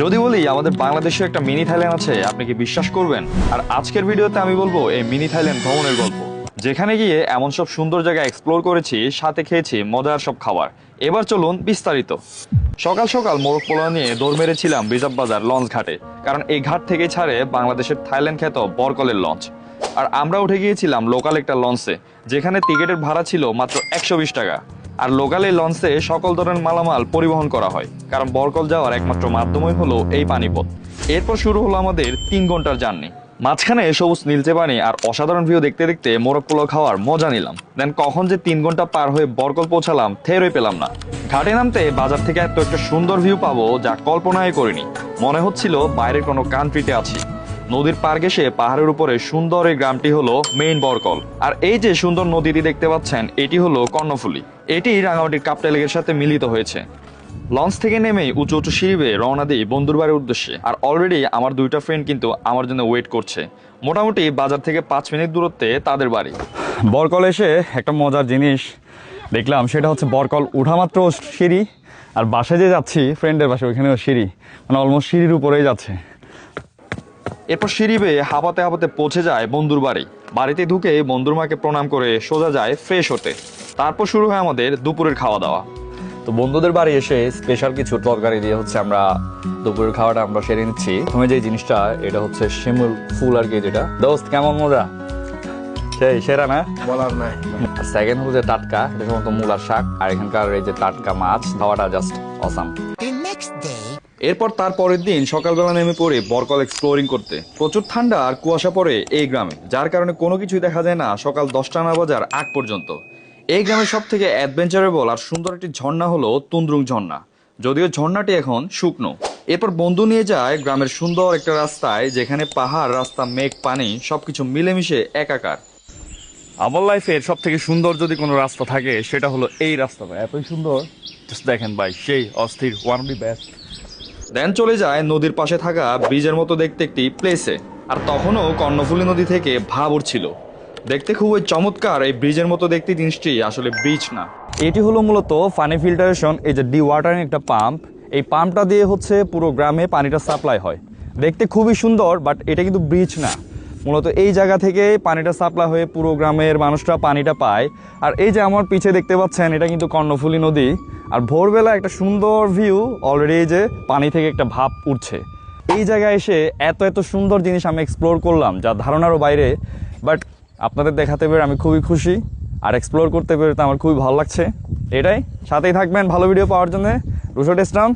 যদি বলি, আমাদের বাংলাদেশে একটা মিনি থাইল্যান্ড আছে, আপনি কি বিশ্বাস করবেন? আর আজকের ভিডিওতে আমি বলব এই মিনি থাইল্যান্ড ভ্রমণের গল্প। যেখানে গিয়ে এমন সব সুন্দর জায়গা এক্সপ্লোর করেছি, সাথে খেয়েছি মজার সব খাবার। এবার চলুন বিস্তারিত। সকাল সকাল মোরগ পোলা নিয়ে দৌড় মেরেছিলাম রিজার্ভ বাজার লঞ্চ ঘাটে, কারণ এই ঘাট থেকে ছাড়ে বাংলাদেশের থাইল্যান্ড খ্যাত বরকলের লঞ্চ। আর আমরা উঠে গিয়েছিলাম লোকাল একটা লঞ্চে, যেখানে টিকিটের ভাড়া ছিল মাত্র একশো বিশ টাকা। আর লোকাল এই লঞ্চে সকল ধরনের মালামাল পরিবহন করা হয়, কারণ বরকল যাওয়ার একমাত্র মাধ্যমই হলো এই পানিপথ। এরপর শুরু হলো আমাদের তিন ঘণ্টার জার্নি। মাঝখানে সবুজ নীলচে পানি আর অসাধারণ ভিউ দেখতে দেখতে মোরগ খাওয়ার মজা নিলাম। দেন কখন যে তিন ঘণ্টা পার হয়ে বরকল পৌঁছালাম থেরই পেলাম না। ঘাটে নামতে বাজার থেকে এত একটা সুন্দর ভিউ পাবো যা কল্পনাই করিনি। মনে হচ্ছিল বাইরের কোনো কান্ট্রিতে আছি। নদীর পার ঘেসে পাহাড়ের উপরে সুন্দর এই গ্রামটি হলো মেইন বরকল। আর এই যে সুন্দর নদীটি দেখতে পাচ্ছেন, এটি হলো কর্ণফুলি। এটি রাঙামাটির কাপ্তা লেকের সাথে মিলিত হয়েছে। লঞ্চ থেকে নেমেই উঁচু উঁচু সিঁড়ি বেয়ে রওনা দিই বন্ধুর বাড়ির উদ্দেশ্যে। আর অলরেডি আমার দুইটা ফ্রেন্ড কিন্তু আমার জন্য ওয়েট করছে। মোটামুটি বাজার থেকে পাঁচ মিনিট দূরত্বে তাদের বাড়ি। বরকল এসে একটা মজার জিনিস দেখলাম, সেটা হচ্ছে বরকল উঠামাত্র সিঁড়ি, আর বাসায় যে যাচ্ছি ফ্রেন্ডের বাসা ওইখানেও সিঁড়ি। মানে অলমোস্ট সিঁড়ির উপরেই যাচ্ছে। এরপর সিঁড়ি বেয়ে হাঁপাতে হাঁপাতে পৌঁছে যায় বন্ধুর বাড়ি। বাড়িতে ঢুকে বন্ধুর মাকে প্রণাম করে সোজা যায় ফ্রেশ হতে। তারপর শুরু হয় আমাদের দুপুরের খাওয়া দাওয়া তো বন্ধুদের বাড়ি এসে স্পেশাল কিছু তরকারি দিয়ে হচ্ছে আমরা দুপুরের খাওয়াটা আমরা সেরে নিচ্ছি। তুমি যে জিনিসটা এটা হচ্ছে শিমুল ফুল আর কি যেটা। দোস্ত কেমন মজা? সেই সেরা না? বলার নাই। সেকেন্ড হলো যে টাটকা এটা সম্ভবত মূলার শাক আর এখানকার এই যে টাটকা মাছ খাওয়াটা জাস্ট অসাম এরপর তার পরের দিন সকালবেলা নেমে পড়ে বরকল এক্সপ্লোরিং করতে। প্রচুর ঠান্ডা আর কুয়াশা পড়ে এই গ্রামে যার কারণে কোনো কিছুই দেখা যায় না সকাল দশটা না বাজার আগ পর্যন্ত। এই গ্রামের সব থেকে অ্যাডভেঞ্চারেবল আর সুন্দর একটি ঝর্ণা হলো তুন্দ্রুং ঝর্ণা। যদিও ঝর্ণাটি এখন শুকনো। এরপর বন্ধু নিয়ে যায় গ্রামের সুন্দর একটা রাস্তায়, যেখানে পাহাড়, রাস্তা, মেঘ, পানি সবকিছু মিলেমিশে একাকার। আমার লাইফের সব থেকে সুন্দর যদি কোনো রাস্তা থাকে, সেটা হলো এই রাস্তাটা এতই সুন্দর। দেখেন ভাই, সেই অস্থির one of the best then চলে যায় নদীর পাশে থাকা ব্রিজের মতো দেখতে একটি প্লেসে আর তখনও কর্ণফুলী নদী থেকে ভাব উঠছিল। দেখতে খুবই চমৎকার, এই ব্রিজের মতো দেখতে জিনিসটি, আসলে ব্রিজ না। এটি হলো মূলত পানি ফিল্টারেশন এই যে ডি ওয়াটারিং একটা পাম্প এই পাম্পটা দিয়ে হচ্ছে পুরো গ্রামে পানিটা সাপ্লাই হয়। দেখতে খুবই সুন্দর বাট এটা কিন্তু ব্রিজ না। মূলত এই জায়গা থেকে পানিটা সাপ্লাই হয়ে পুরো গ্রামের মানুষরা পানিটা পায়। আর এই যে আমার পিছে দেখতে পাচ্ছেন, এটা কিন্তু কর্ণফুলী নদী। আর ভোরবেলা একটা সুন্দর ভিউ অলরেডি যে পানি থেকে একটা ভাব উঠছে। এই জায়গায় এসে এত এত সুন্দর জিনিস আমি এক্সপ্লোর করলাম, যা ধারণারও বাইরে। বাট আপনাদের দেখাতে পেরে আমি খুবই খুশি আর এক্সপ্লোর করতে পেরে তো আমার খুবই ভালো লাগছে। এটাই। সাথেই থাকবেন ভালো ভিডিও পাওয়ার জন্য। রুশো ইসলাম